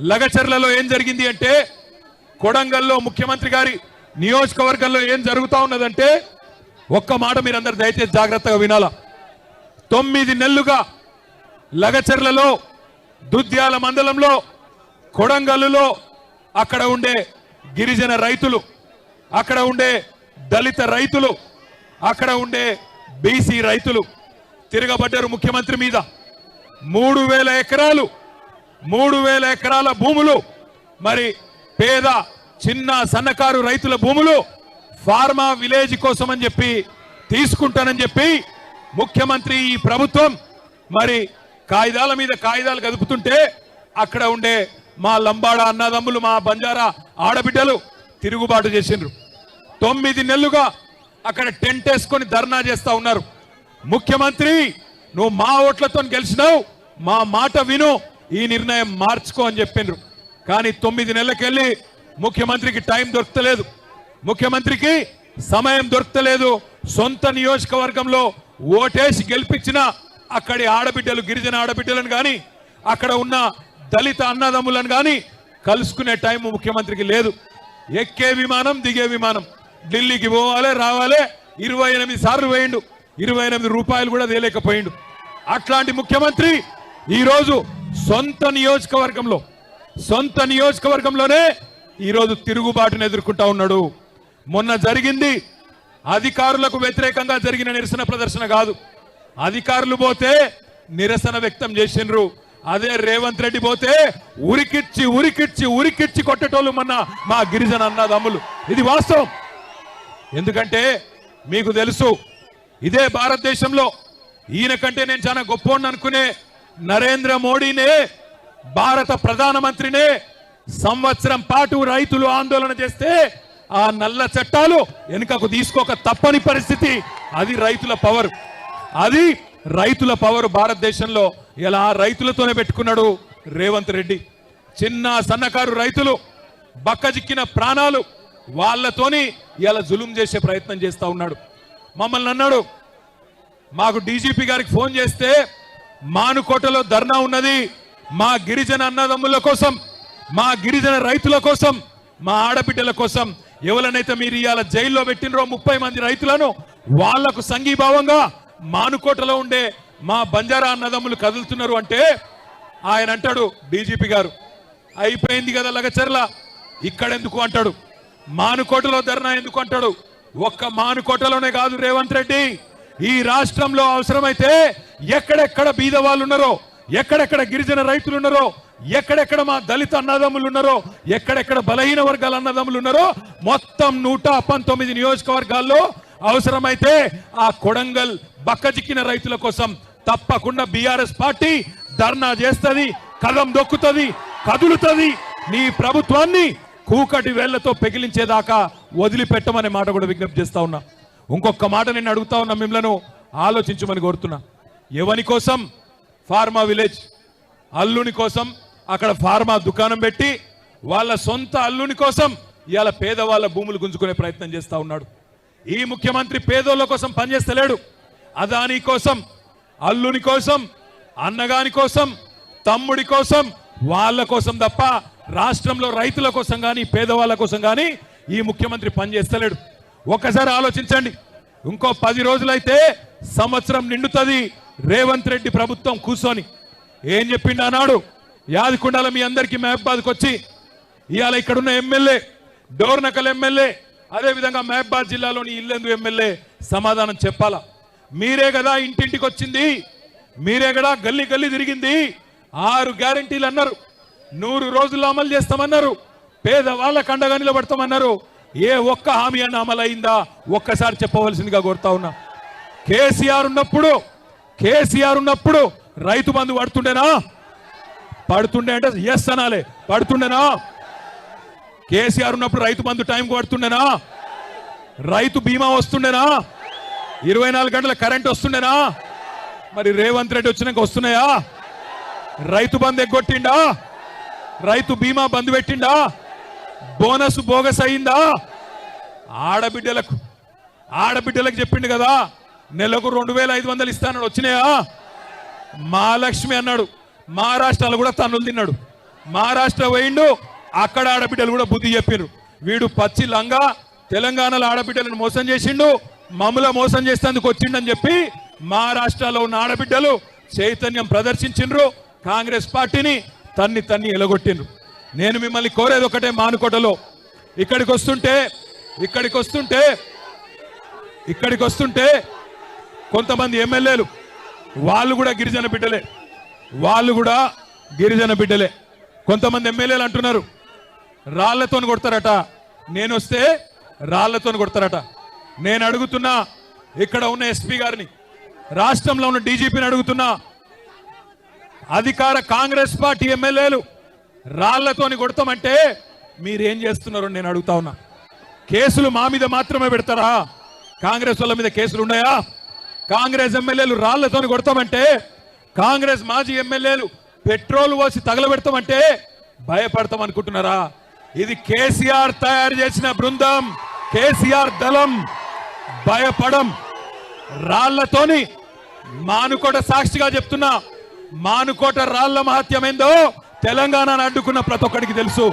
లగచర్లలో ఏం జరిగింది అంటే కొడంగల్లో ముఖ్యమంత్రి గారి నియోజకవర్గంలో ఏం జరుగుతూ ఉన్నదంటే ఒక్క మాట మీరందరూ దయచేసి జాగ్రత్తగా వినాలా. తొమ్మిది నెలలుగా లగచర్లలో దుద్యాల మండలంలో కొడంగల్లులో అక్కడ ఉండే గిరిజన రైతులు అక్కడ ఉండే దళిత రైతులు అక్కడ ఉండే బీసీ రైతులు తిరగబడ్డారు ముఖ్యమంత్రి మీద. మూడు వేల ఎకరాలు మూడు వేల ఎకరాల భూములు మరి పేద చిన్న సన్నకారు రైతుల భూములు ఫార్మా విలేజ్ కోసం అని చెప్పి తీసుకుంటానని చెప్పి ముఖ్యమంత్రి ఈ ప్రభుత్వం మరి కాగితాల మీద కాగితాలు కదుపుతుంటే అక్కడ ఉండే మా లంబాడ అన్నదమ్ములు మా బంజారా ఆడబిడ్డలు తిరుగుబాటు చేసిండ్రు. తొమ్మిది నెలలుగా అక్కడ టెంట్ వేసుకొని ధర్నా చేస్తా ఉన్నారు. ముఖ్యమంత్రి నువ్వు మా ఓట్లతో గెలిచినావు మా మాట విను. ఈ నిర్ణయం మార్చుకో అని చెప్పిండ్రు. కానీ తొమ్మిది నెలలకెళ్ళి ముఖ్యమంత్రికి టైం దొరకలేదు. ముఖ్యమంత్రికి సమయం దొరకలేదు. సొంత నియోజకవర్గంలో ఓటేసి గెలిపించిన అక్కడి ఆడబిడ్డలు గిరిజన ఆడబిడ్డలను కానీ అక్కడ ఉన్న దళిత అన్నదమ్ములను కానీ కలుసుకునే టైం ముఖ్యమంత్రికి లేదు. ఎక్కే విమానం దిగే విమానం. ఢిల్లీకి పోవాలి రావాలి ఇరవై ఎనిమిది సార్లు వేయండు ఇరవై ఎనిమిది రూపాయలు కూడా తేలేకపోయిండు. అట్లాంటి ముఖ్యమంత్రి ఈరోజు సొంత నియోజకవర్గంలో సొంత నియోజకవర్గంలోనే ఈరోజు తిరుగుబాటును ఎదుర్కొంటా ఉన్నాడు. మొన్న జరిగింది అధికారులకు వ్యతిరేకంగా జరిగిన నిరసన ప్రదర్శన కాదు. అధికారులు పోతే నిరసన వ్యక్తం చేసిండ్రు. అదే రేవంత్ రెడ్డి పోతే ఉరికిచ్చి ఉరికిచ్చి ఉరికిచ్చి కొట్టేటోళ్ళు మొన్న మా గిరిజన అన్నదమ్ములు. ఇది వాస్తవం. ఎందుకంటే మీకు తెలుసు ఇదే భారతదేశంలో ఈయన కంటే నేను చాలా గొప్ప అనుకునే నరేంద్ర మోడీనే భారత ప్రధానమంత్రినే సంవత్సరం పాటు రైతులు ఆందోళన చేస్తే ఆ నల్ల చట్టాలు వెనుకకు తీసుకోక తప్పని పరిస్థితి. అది రైతుల పవర్. అది రైతుల పవర్ భారతదేశంలో. ఇలా రైతులతోనే పెట్టుకున్నాడు రేవంత్ రెడ్డి. చిన్న సన్నకారు రైతులు బక్కజిక్కిన ప్రాణాలు వాళ్ళతోని ఇలా జులుం చేసే ప్రయత్నం చేస్తా ఉన్నాడు. మమ్మల్ని అన్నాడు మాకు డీజీపీ గారికి ఫోన్ చేస్తే మానుకోటలో ధర్నా ఉన్నది. మా గిరిజన అన్నదమ్ముల కోసం మా గిరిజన రైతుల కోసం మా ఆడబిడ్డల కోసం ఎవరనైతే మీరు ఇవాళ జైల్లో పెట్టినరో ముప్పై మంది రైతులను వాళ్ళకు సంఘీభావంగా మానుకోటలో ఉండే మా బంజారా అన్నదమ్ములు కదులుతున్నారు అంటే ఆయన అంటాడు డీజీపీ గారు అయిపోయింది కదా లగచర్ల ఇక్కడెందుకు అంటాడు? మానుకోటలో ధర్నా ఎందుకు అంటాడు? ఒక్క మానుకోటలోనే కాదు రేవంత్ రెడ్డి. ఈ రాష్ట్రంలో అవసరమైతే ఎక్కడెక్కడ బీద వాళ్ళు ఉన్నారో ఎక్కడెక్కడ గిరిజన రైతులు ఉన్నారో ఎక్కడెక్కడ మా దళిత అన్నదమ్ములు ఉన్నారో ఎక్కడెక్కడ బలహీన వర్గాల అన్నదమ్ములు ఉన్నారో మొత్తం నూట పంతొమ్మిది నియోజకవర్గాల్లో అవసరమైతే ఆ కొడంగల్ బక్కజిక్కిన రైతుల కోసం తప్పకుండా బీఆర్ఎస్ పార్టీ ధర్నా చేస్తుంది కదం దొక్కుతుంది కదులుతుంది. నీ ప్రభుత్వాన్ని కూకటి వేళ్ళతో పెగిలించేదాకా వదిలిపెట్టమనే మాట కూడా విజ్ఞప్తి చేస్తా ఉన్నా. ఇంకొక మాట నేను అడుగుతా ఉన్నా మిమ్మల్ని ఆలోచించమని కోరుతున్నా. ఎవని కోసం? Pharma village. అల్లుని కోసం అక్కడ ఫార్మా దుకాణం పెట్టి వాళ్ళ సొంత అల్లుని కోసం ఇవాళ పేదవాళ్ళ భూములు గుంజుకునే ప్రయత్నం చేస్తా ఉన్నాడు. ఈ ముఖ్యమంత్రి పేదోళ్ళ కోసం పనిచేస్తలేడు. అదాని కోసం అల్లుని కోసం అన్నగాని కోసం తమ్ముడి కోసం వాళ్ళ కోసం తప్ప రాష్ట్రంలో రైతుల కోసం కానీ పేదవాళ్ళ కోసం కానీ ఈ ముఖ్యమంత్రి పనిచేస్తలేడు. ఒక్కసారి ఆలోచించండి. ఇంకో పది రోజులైతే సంవత్సరం నిండుతుంది. రేవంత్ రెడ్డి ప్రభుత్వం కూర్చొని ఏం చెప్పిండు అన్నాడు యాదకుండాల మీ అందరికీ మహబాద్కి వచ్చి ఇవాళ ఇక్కడున్న ఎమ్మెల్యే డోర్నకల్ ఎమ్మెల్యే అదే విధంగా మహబాద్ జిల్లాలోని ఇల్లెందు ఎమ్మెల్యే సమాధానం చెప్పాలా? మీరే కదా ఇంటింటికి వచ్చింది. మీరే కదా గల్లీ గల్లీ తిరిగింది. ఆరు గ్యారంటీలు అన్నారు. నూరు రోజుల్లో అమలు చేస్తామన్నారు. పేదవాళ్ళ కండగా నిలబడతామన్నారు. ఏ ఒక్క హామీ అన్న అమలైందా ఒక్కసారి చెప్పవలసిందిగా కోరుతా ఉన్నా. కేసీఆర్ ఉన్నప్పుడు కేసీఆర్ ఉన్నప్పుడు రైతు బంధు పడుతుండేనా? పడుతుండే అంటే ఎస్ అనాలే. పడుతుండేనా? కేసీఆర్ ఉన్నప్పుడు రైతు బంధు టైంకి పడుతుండేనా? రైతు బీమా వస్తుండేనా? ఇరవై నాలుగు గంటల కరెంట్ వస్తుండేనా? మరి రేవంత్ రెడ్డి వచ్చినాక వస్తున్నాయా? రైతు బంధు ఎగ్గొట్టిండా? రైతు బీమా బంద్ పెట్టిండా? బోనస్ బోగస్ అయిందా? ఆడబిడ్డలకు ఆడబిడ్డలకు చెప్పిండు కదా నెలకు రెండు వేల ఐదు వందలు ఇస్తానని వచ్చినాయా? మహాలక్ష్మి అన్నాడు. మహారాష్ట్రలో కూడా తన్నులు తిన్నాడు. మహారాష్ట్ర పోయిండు అక్కడ ఆడబిడ్డలు కూడా బుద్ధి చెప్పిండ్రు వీడు పచ్చి లంగా తెలంగాణలో ఆడబిడ్డలను మోసం చేసిండు మమ్మల మోసం చేసేందుకు వచ్చిండని చెప్పి మహారాష్ట్రలో ఉన్న ఆడబిడ్డలు చైతన్యం ప్రదర్శించిండ్రు. కాంగ్రెస్ పార్టీని తన్ని తన్ని ఎలగొట్టిండ్రు. నేను మిమ్మల్ని కోరేది ఒకటే మానుకోటలో. ఇక్కడికి వస్తుంటే ఇక్కడికి వస్తుంటే ఇక్కడికి వస్తుంటే కొంతమంది ఎమ్మెల్యేలు వాళ్ళు కూడా గిరిజన బిడ్డలే. వాళ్ళు కూడా గిరిజన బిడ్డలే. కొంతమంది ఎమ్మెల్యేలు అంటున్నారు రాళ్ళతో కొడతారట. నేను వస్తే రాళ్ళతో కొడతారట. నేను అడుగుతున్నా ఇక్కడ ఉన్న ఎస్పీ గారిని రాష్ట్రంలో ఉన్న డీజీపీని అడుగుతున్నా అధికార కాంగ్రెస్ పార్టీ ఎమ్మెల్యేలు రాళ్ళతోని కొడతామంటే మీరేం చేస్తున్నారో నేను అడుగుతా ఉన్నా. కేసులు మా మీద మాత్రమే పెడతారా? కాంగ్రెస్ వాళ్ళ మీద కేసులు ఉన్నాయా? కాంగ్రెస్ ఎమ్మెల్యేలు రాళ్ళతోని కొడతామంటే కాంగ్రెస్ మాజీ ఎమ్మెల్యేలు పెట్రోల్ పోసి తగలబెడతామంటే భయపడతాం అనుకుంటున్నారా? ఇది కేసీఆర్ తయారు చేసిన బృందం కేసీఆర్ దళం భయపడం. రాళ్ళతోని మానుకోట సాక్షిగా చెప్తున్నా మానుకోట రాళ్ళ మహత్యమైందో తెలంగాణను అడ్డుకున్న ప్రతి ఒక్కడికి తెలుసు.